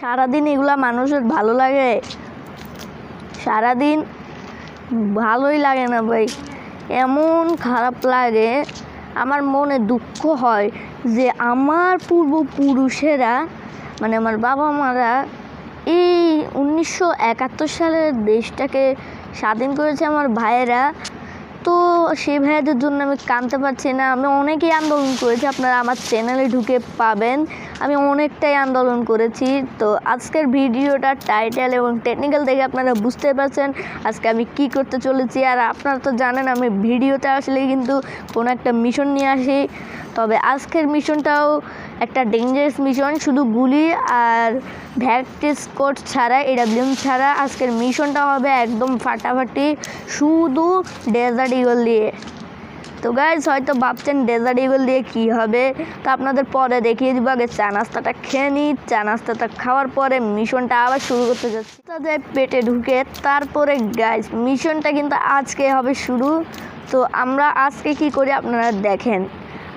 সারাদিন এগুলা মানুষের ভালো লাগে? সারাদিন ভালোই লাগে না ভাই। এমন খারাপ লাগে, আমার মনে দুঃখ হয় যে আমার পূর্বপুরুষেরা মানে আমার বাবা মারা এই উনিশশো একাত্তর সালের দেশটাকে স্বাধীন করেছে আমার ভাইয়েরা। তো সেই ভাইয়াদের জন্য আমি কানতে পারছি না। আমি অনেকই আন্দোলন করেছি, আপনারা আমার চ্যানেলে ঢুকে পাবেন। আমি অনেকটাই আন্দোলন করেছি। তো আজকের ভিডিওটা টাইটেল এবং টেকনিক্যাল দেখে আপনারা বুঝতে পারছেন আজকে আমি কি করতে চলেছি। আর আপনারা তো জানেন, আমি ভিডিওতে আসলে কিন্তু কোনো একটা মিশন নিয়ে আসি। তবে আজকের মিশনটাও একটা ডেঞ্জারাস মিশন শুধু গুলি আর ভ্যাকটিস কোড ছাড়া এডাব্লিউএম ছাড়া আজকের মিশনটা হবে একদম ফাটাফাটি। শুধু ডেজার্ট ইগল দিয়ে। তো গাইজ হয়তো ভাবছেন ডেজার্ট ইগল দিয়ে কি হবে? তো আপনাদের পরে দেখিয়ে দিব। আগে চা নাস্তাটা খেয়ে নিই চা নাস্তাটা খাওয়ার পরে মিশনটা আবার শুরু করতে যাচ্ছি। তাদের পেটে ঢুকে তারপরে গাইজ মিশনটা কিন্তু আজকে হবে শুরু। তো আমরা আজকে কি করি আপনারা দেখেন।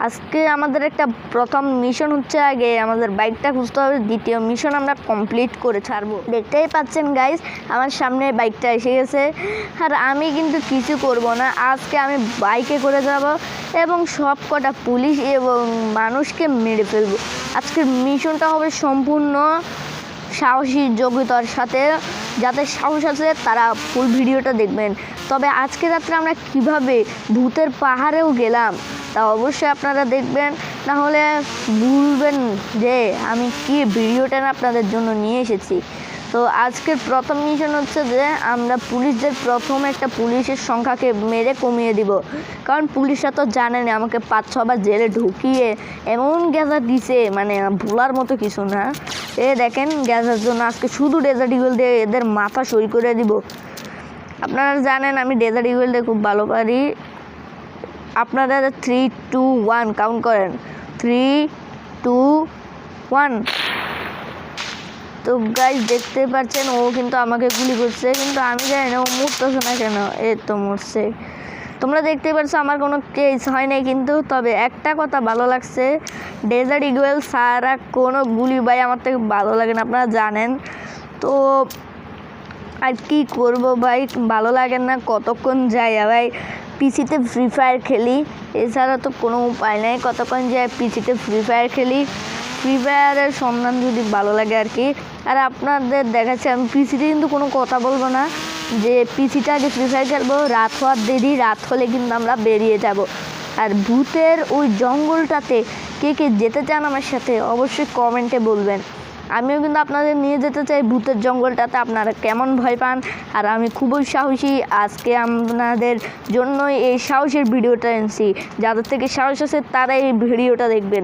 আজকে আমাদের একটা প্রথম মিশন হচ্ছে আগে আমাদের বাইকটা খুঁজতে হবে। দ্বিতীয় মিশন আমরা কমপ্লিট করে ছাড়বো। দেখতেই পাচ্ছেন গাইজ আমার সামনে বাইকটা এসে গেছে। আর আমি কিন্তু কিছু করব না। আজকে আমি বাইকে করে যাব এবং সব কটা পুলিশ এবং মানুষকে মেরে ফেলব। আজকের মিশনটা হবে সম্পূর্ণ সাহসী যোগ্যতার সাথে। যাদের সাহস আছে তারা ফুল ভিডিওটা দেখবেন। তবে আজকে রাত্রে আমরা কীভাবে ভূতের পাহাড়েও গেলাম, তা অবশ্যই আপনারা দেখবেন। না হলে ভুলবেন যে আমি কি ভিডিওটা আপনাদের জন্য নিয়ে এসেছি। তো আজকের প্রথম মিশন হচ্ছে যে আমরা পুলিশদের প্রথম একটা পুলিশের সংখ্যাকে মেরে কমিয়ে দিব। কারণ পুলিশরা তো জানেন আমাকে পাঁচ ছবার জেলে ঢুকিয়ে এমন গ্যাজা দিছে মানে ভোলার মতো কিছু না। এ দেখেন গ্যাজার জন্য আজকে শুধু ডেজার্ট ইগল দিয়ে এদের মাথা সই করে দিব। আপনারা জানেন আমি ডেজার্ট ইগল দিয়ে খুব ভালো পারি। আপনারা থ্রি টু ওয়ান কাউন্ট করেন। থ্রি টু ওয়ান তো গাইজ দেখতে পাচ্ছেন, ও কিন্তু আমাকে গুলি করছে, কিন্তু আমি জানি না ও মরতেছে না কেন। এ তো মরছে। তোমরা দেখতে পাচ্ছ আমার কোনো কেস হয় নাই, কিন্তু তবে একটা কথা ভালো লাগছে। ডেজার্ট ইগুয়েল সারা কোনো গুলি ভাই আমার থেকে ভালো লাগে না, আপনারা জানেন। তো আর কি করব ভাই, ভালো লাগে না, কতক্ষণ যাই ভাই? পিসিতে ফ্রি ফায়ার খেলি, এছাড়া তো কোনো উপায় নেই, কতক্ষণ যাই পিসিতে ফ্রি ফায়ার খেলি। ফ্রি ফায়ারের সন্ধান যদি ভালো লাগে আর কি। আর আপনাদের দেখাচ্ছে, আমি পিসিতে কিন্তু কোনো কথা বলব না। যে পিসিটা আগে ফ্রি ফায়ার খেলব, রাত হওয়ার দেরি, রাত হলে কিন্তু আমরা বেরিয়ে যাব। আর ভূতের ওই জঙ্গলটাতে কে কে যেতে চান আমার সাথে অবশ্যই কমেন্টে বলবেন। আমিও কিন্তু আপনাদের নিয়ে যেতে চাই ভূতের জঙ্গলটাতে। আপনারা কেমন ভয় পান? আর আমি খুবই সাহসী। আজকে আপনাদের জন্যই এই সাহসের ভিডিওটা এনেছি। যাদের থেকে সাহস আছে তারা এই ভিডিওটা দেখবেন।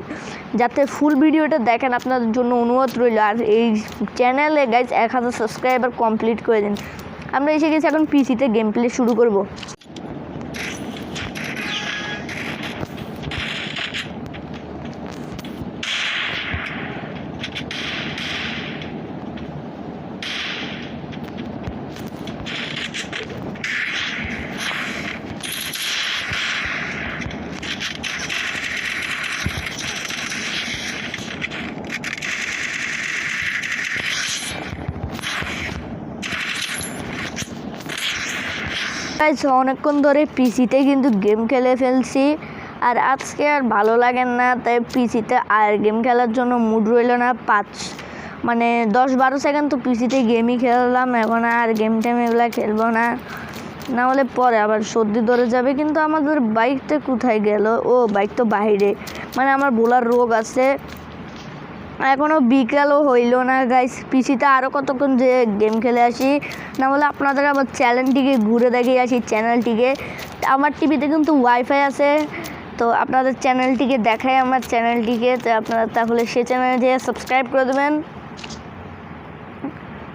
যাতে ফুল ভিডিওটা দেখেন, আপনাদের জন্য অনুরোধ রইল। আর এই চ্যানেলে গাইজ এক হাজার সাবস্ক্রাইবার কমপ্লিট করে দিন। আমরা এসে গেছি এখন পিসিতে গেম প্লে শুরু করব। গাইজ অনেকক্ষণ ধরে পিসিতে কিন্তু গেম খেলে ফেলছি। আর আজকে আর ভালো লাগে না, তাই পিসিতে আর গেম খেলার জন্য মুড রইল না। পাঁচ মানে দশ বারো সেকেন্ড তো পিসিতে গেমই খেললাম, এখন আর গেম টেম এগুলো খেলব না। না হলে পরে আবার সর্দি ধরে যাবে, কিন্তু আমাদের বাইকটা কোথায় গেল? ও বাইক তো বাইরে। মানে আমার বোলার রোগ আছে। এখনও বিকালও হইল না গাইস পিসিতে আরও কতক্ষণ যে গেম খেলে আসি, না বলে আপনাদের আমার চ্যানেলটিকে ঘুরে দেখিয়ে আসি চ্যানেলটিকে আমার টিভিতে কিন্তু ওয়াইফাই আছে, তো আপনাদের চ্যানেলটিকে দেখাই আমার চ্যানেলটিকে তো আপনারা তাহলে সে চ্যানেলে যেয়ে সাবস্ক্রাইব করে দেবেন।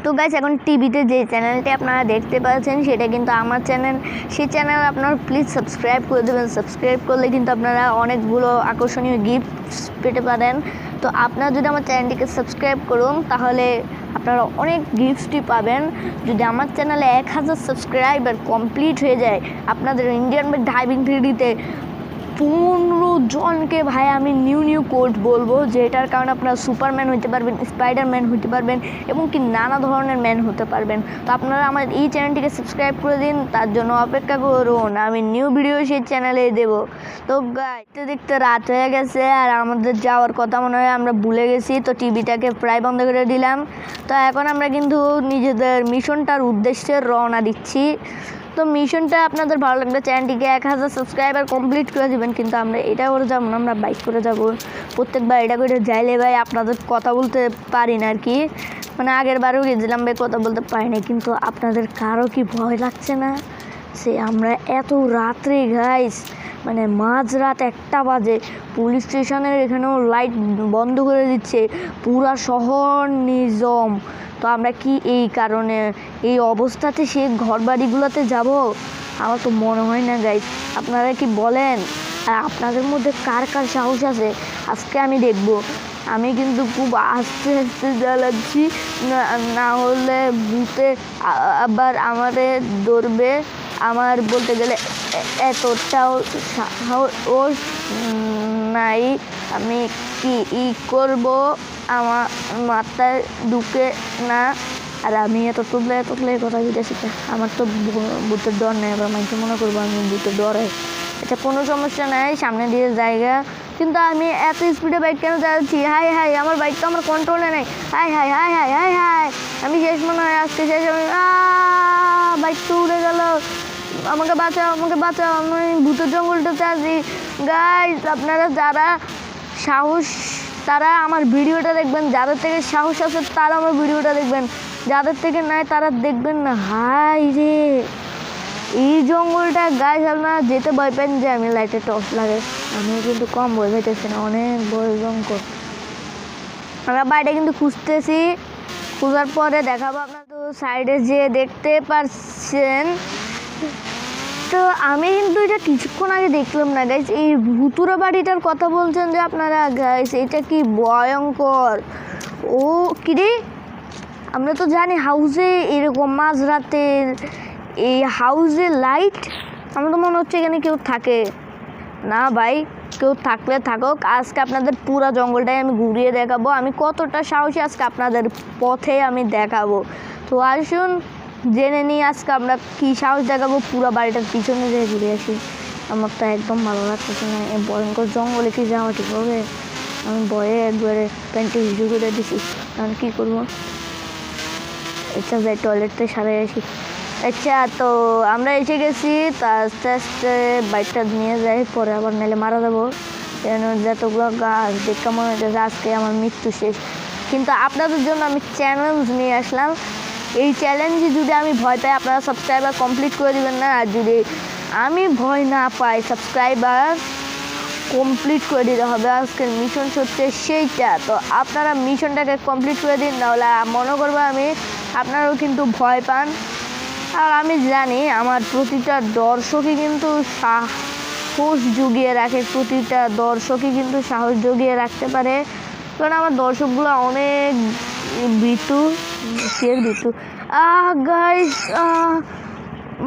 তো গাইস এখন টিভিতে যে চ্যানেলটি আপনারা দেখতে পাচ্ছেন, সেটা কিন্তু আমার চ্যানেল সেই চ্যানেল আপনারা প্লিজ সাবস্ক্রাইব করে দেবেন। সাবস্ক্রাইব করলে কিন্তু আপনারা অনেকগুলো আকর্ষণীয় গিফটস পেতে পারেন। তো আপনারা যদি আমার চ্যানেলটিকে সাবস্ক্রাইব করুন, তাহলে আপনারা অনেক গিফটসটি পাবেন। যদি আমার চ্যানেলে এক হাজার সাবস্ক্রাইবার কমপ্লিট হয়ে যায়, আপনাদের ইন্ডিয়ান ড্রাইভিং থ্রিডিতে পনেরো জনকে ভাই আমি নিউ নিউ কোড বলব, যেটার কারণে আপনারা সুপারম্যান হতে পারবেন, স্পাইডারম্যান হতে পারবেন এবং কি নানা ধরনের ম্যান হতে পারবেন। তো আপনারা আমার এই চ্যানেলটিকে সাবস্ক্রাইব করে দিন, তার জন্য অপেক্ষা করুন, আমি নিউ ভিডিও সেই চ্যানেলে দেব। তো দেখতে দেখতে রাত হয়ে গেছে আর আমাদের যাওয়ার কথা মনে হয় আমরা ভুলে গেছি, তো টিভিটাকে প্রায় বন্ধ করে দিলাম। তো এখন আমরা কিন্তু নিজেদের মিশনটার উদ্দেশ্যে রওনা দিচ্ছি। তো মিশনটা আপনাদের ভালো লাগবে চ্যানেলটিকে এক হাজার সাবস্ক্রাইবার কমপ্লিট করে দেবেন। কিন্তু আমরা এটা করে যাব না, আমরা বাইক করে যাব। প্রত্যেকবার এটা করে যাইলে ভাই আপনাদের কথা বলতে পারি না আর কি। মানে আগের বারেও গেছিলাম ভাই, কথা বলতে পারি না কিন্তু আপনাদের কারও কি ভয় লাগছে না? সে আমরা এত রাত্রে গাইস মানে মাঝরাত একটা বাজে পুলিশ স্টেশনের এখানেও লাইট বন্ধ করে দিচ্ছে। পুরা শহর নিজম তো আমরা কি এই কারণে, এই অবস্থাতে সে ঘর বাড়িগুলোতে যাব? আমার তো মনে হয় না গাইস আপনারা কি বলেন? আর আপনাদের মধ্যে কার কার সাহস আছে? আজকে আমি দেখব। আমি কিন্তু খুব আস্তে আস্তে জ্বালাচ্ছি, না হলে ভূতে আবার আমাদের ধরবে। আমার বলতে গেলে এতটাও সাহস নাই। আমি কি ই করব? মাথায় ঢুকে না, আর আমি এত তুললে এত তুললে কথা জিজ্ঞাসা আমার তো ভূতের ডর নেই, আবার মানুষ মনে করব আমি ভূতের ডরে। এটা কোনো সমস্যা নাই, সামনে দিয়ে জায়গা। কিন্তু আমি এত স্পিডে বাইক কেন চালাচ্ছি? হাই হাই, আমার বাইক তো আমার কন্ট্রোলে নেই। Hi hi hi hi hi hi, আমি শেষ মনে হয়, আজকে শেষ আমি বাইক তো উড়ে গেল। আমাকে বাঁচাও আমাকে বাঁচাও, আমি ভূতের জঙ্গলটাতে আছি গাইস আপনারা যারা সাহস তারা আমার ভিডিওটা দেখবেন, যাদের থেকে সাহস আছে তারা আমার ভিডিওটা দেখবেন, যাদের থেকে নাই তারা দেখবেন না। হাই রে! এই জঙ্গলটা গাছ আপনারা যেতে ভয় পেন যে আমি লাইটে টর্চ লাগে আমি কিন্তু কম ভয় পেতেছি না, অনেক বড় জঙ্গল। আমরা বাইরে কিন্তু খুঁজতেছি, খোঁজার পরে দেখাবো আপনার তো সাইডে যে দেখতে পাচ্ছেন তো আমি কিন্তু এটা কিছুক্ষণ আগে দেখলাম না গাইস এই ভুতুরা বাড়িটার কথা বলছেন যে আপনারা গাইস এটা কি ভয়ঙ্কর? ও কিরে? আমরা তো জানি হাউসে এরকম মাঝরাতের এই হাউসে লাইট আমার তো মনে হচ্ছে এখানে কেউ থাকে। না ভাই, কেউ থাকলে থাকুক। আজকে আপনাদের পুরো জঙ্গলটাই আমি ঘুরিয়ে দেখাবো। আমি কতটা সাহসী আজকে আপনাদের পথে আমি দেখাবো। তো আসুন জেনে নিই আজকে আমরা কী সাহস দেখাবো, পুরো বাড়িটার পিছনে যেয়ে ঘুরে আসি। আমার তো একদম ভালো লাগতেছে না, এই ভয়ঙ্কর জঙ্গলে কি যাওয়া ঠিক হবে? আমি ভয়ে একবারে প্যান্টে হিজু করে দিছি কারণ কী করব? আচ্ছা টয়লেটতে সারাই আসি। আচ্ছা তো আমরা এসে গেছি, তা আস্তে আস্তে বাইকটা নিয়ে যাই, পরে আবার নাহলে মারা যাব। কেন যতগুলো গাছ দেখে মনে হচ্ছে আজকে আমার মৃত্যু শেষ। কিন্তু আপনাদের জন্য আমি চ্যালেঞ্জ নিয়ে আসলাম এই চ্যালেঞ্জে যদি আমি ভয় পাই, আপনারা সাবস্ক্রাইবার কমপ্লিট করে দিবেন না। আর যদি আমি ভয় না পাই সাবস্ক্রাইবার কমপ্লিট করে দিতে হবে। আজকের মিশন হচ্ছে সেইটা। তো আপনারা মিশনটাকে কমপ্লিট করে দিন, নাহলে মনে করব আমি, আপনারাও কিন্তু ভয় পান। আর আমি জানি আমার প্রতিটা দর্শকই কিন্তু সাহস জুগিয়ে রাখে। প্রতিটা দর্শকই কিন্তু সাহস জুগিয়ে রাখতে পারে। কারণ আমার দর্শকগুলো অনেক ভীতু কিসের ভীতু আহ গাইস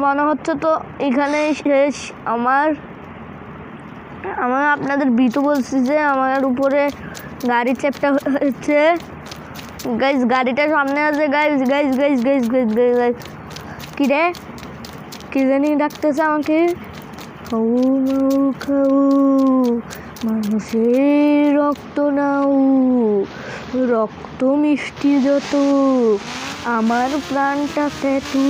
মনে হচ্ছে তো এখানে শেষ। আমার আমার আপনাদের ভীতু বলছি যে আমার উপরে গাড়ি চেপটা হচ্ছে গাইজ গাড়িটা সামনে আছে। Guys guys guys guys guys guys guys কি রে? কি জানি ডাকতেছে আমাকে। নাও খাও মানুষের রক্ত নাও, রক্ত মিষ্টি যত, আমার প্রাণটা তেতু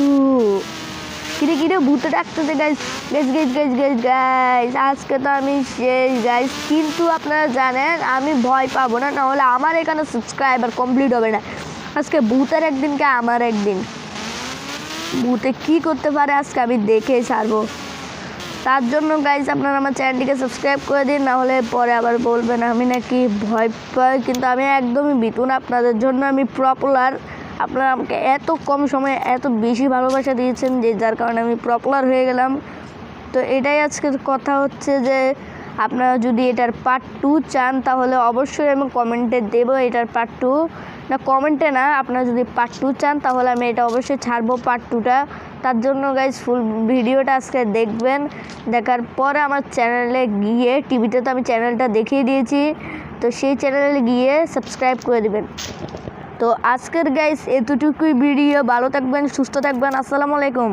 কিরে কিরে, ভূতে ডাকতেছে guys guys guys guys guys guys আজকে তো আমি শেষ গাইজ কিন্তু আপনারা জানেন, আমি ভয় পাবো না, নাহলে আমার এখানে সাবস্ক্রাইবার কমপ্লিট হবে না। আজকে ভূতের একদিনকে আমার একদিন? ভূতে কি করতে পারে আজকে আমি দেখে ছাড়বো। তার জন্য গাইজ আপনারা আমার চ্যানেলটিকে সাবস্ক্রাইব করে দিন নাহলে পরে আবার বলবেন আমি নাকি ভয় পাই, কিন্তু আমি একদমই বিতুন আপনাদের জন্য আমি পপুলার আপনারা আমাকে এত কম সময়ে এত বেশি ভালোবাসা দিয়েছেন যে, যার কারণে আমি পপুলার হয়ে গেলাম। তো এটাই আজকের কথা হচ্ছে যে আপনারা যদি এটার পার্ট টু চান, তাহলে অবশ্যই আমি কমেন্টে দেবো এটার পার্ট টু না কমেন্টে না, আপনারা যদি পার্ট টু চান, তাহলে আমি এটা অবশ্যই ছাড়বো পার্ট টুটা তার জন্য গাইজ ফুল ভিডিওটা আজকে দেখবেন। দেখার পরে আমার চ্যানেলে গিয়ে টিভিতে তো আমি চ্যানেলটা দেখিয়ে দিয়েছি। তো সেই চ্যানেলে গিয়ে সাবস্ক্রাইব করে দেবেন। তো আজকের গাইস এতটুকুই ভিডিও ভালো থাকবেন, সুস্থ থাকবেন। আসসালামু আলাইকুম।